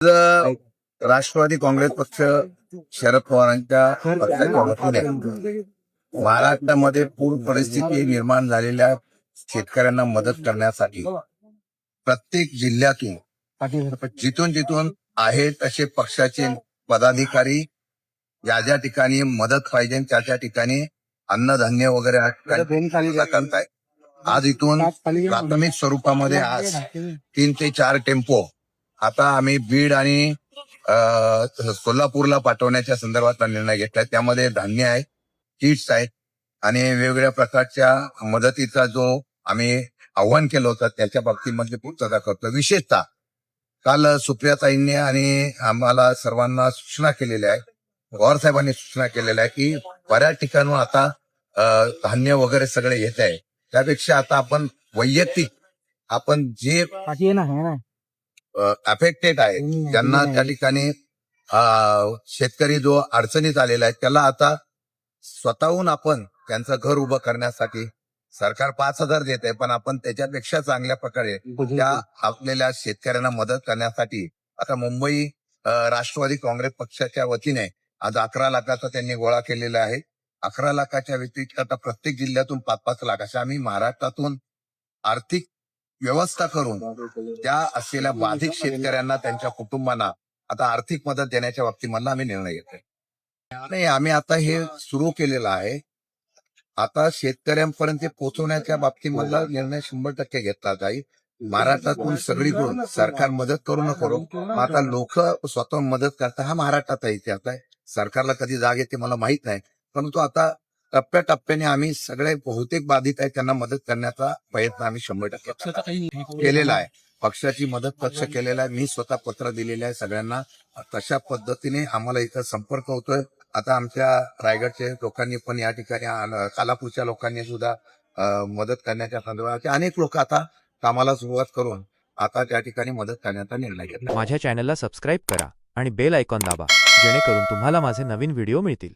आज राष्ट्रवादी काँग्रेस पक्ष शरद पवारांच्या पक्षाच्या वतीने महाराष्ट्रामध्ये पूर परिस्थिती निर्माण झालेल्या शेतकऱ्यांना मदत करण्यासाठी प्रत्येक जिल्ह्यातून जिथून जिथून आहेत तसे पक्षाचे पदाधिकारी ज्या ज्या ठिकाणी मदत पाहिजे त्या त्या ठिकाणी अन्नधान्य वगैरे करताय. आज इथून प्राथमिक स्वरूपामध्ये आज तीन ते चार टेम्पो आता आम्ही बीड आणि सोलापूरला पाठवण्याच्या संदर्भातला निर्णय घेतलाय. त्यामध्ये धान्य आहे किट्स आहेत आणि वेगवेगळ्या प्रकारच्या मदतीचा जो आम्ही आव्हान केलं होतं त्याच्या बाबतीमध्ये पूर्तता करतो विशेषतः काल सुप्रियाताईंनी आणि आम्हाला सर्वांना सूचना केलेल्या आहे पवार साहेबांनी सूचना केलेल्या आहे की बऱ्याच ठिकाणून आता धान्य वगैरे सगळे येत आहे. त्यापेक्षा आता आपण वैयक्तिक आपण जे अफेक्टेड आहे. ज्यांना त्या ठिकाणी शेतकरी जो अडचणीत आलेला आहे त्याला आता स्वतःहून आपण त्यांचं घर उभं करण्यासाठी सरकार पाच हजार देत आहे पण आपण त्याच्यापेक्षा चांगल्या प्रकारे त्या आपलेल्या शेतकऱ्यांना मदत करण्यासाठी आता मुंबई राष्ट्रवादी काँग्रेस पक्षाच्या वतीने आज अकरा लाखाचा त्यांनी गोळा केलेला आहे. अकरा लाखाच्या व्यतिरिक्त आता प्रत्येक जिल्ह्यातून पाच पाच लाख अशा आम्ही महाराष्ट्रातून आर्थिक व्यवस्था करून त्या असलेल्या बाधित शेतकऱ्यांना त्यांच्या कुटुंबांना आता आर्थिक मदत देण्याच्या बाबतीमधला आम्ही निर्णय घेतोय. नाही आम्ही आता हे सुरू केलेलं आहे. आता शेतकऱ्यांपर्यंत पोहोचवण्याच्या बाबतीमधला निर्णय शंभर टक्के घेतला जाईल. महाराष्ट्रातून सगळीकडून सरकार मदत करू न करू आता लोक स्वतः मदत करतात हा महाराष्ट्राचा इतिहास आहे. सरकारला कधी जाग येते मला माहीत नाही. परंतु आता टप्प्याटप्प्याने आम्ही सगळे बहुतेक बाधित आहेत त्यांना मदत करण्याचा प्रयत्न आम्ही शंभर टक्के. केलेला आहे. पक्षाची मदत पक्ष केलेला आहे. मी स्वतः पत्र दिलेलं आहे सगळ्यांना. तशा पद्धतीने आम्हाला इथं संपर्क होतोय. आता आमच्या रायगडच्या लोकांनी पण या ठिकाणी आलं, कालापूरच्या लोकांनी सुद्धा मदत करण्याच्या संदर्भात अनेक लोक आता कामाला सुरुवात करून आता त्या ठिकाणी मदत करण्याचा निर्णय घेतला. माझ्या चॅनलला सबस्क्राईब करा आणि बेल आयकॉन दाबा जेणेकरून तुम्हाला माझे नवीन व्हिडिओ मिळतील.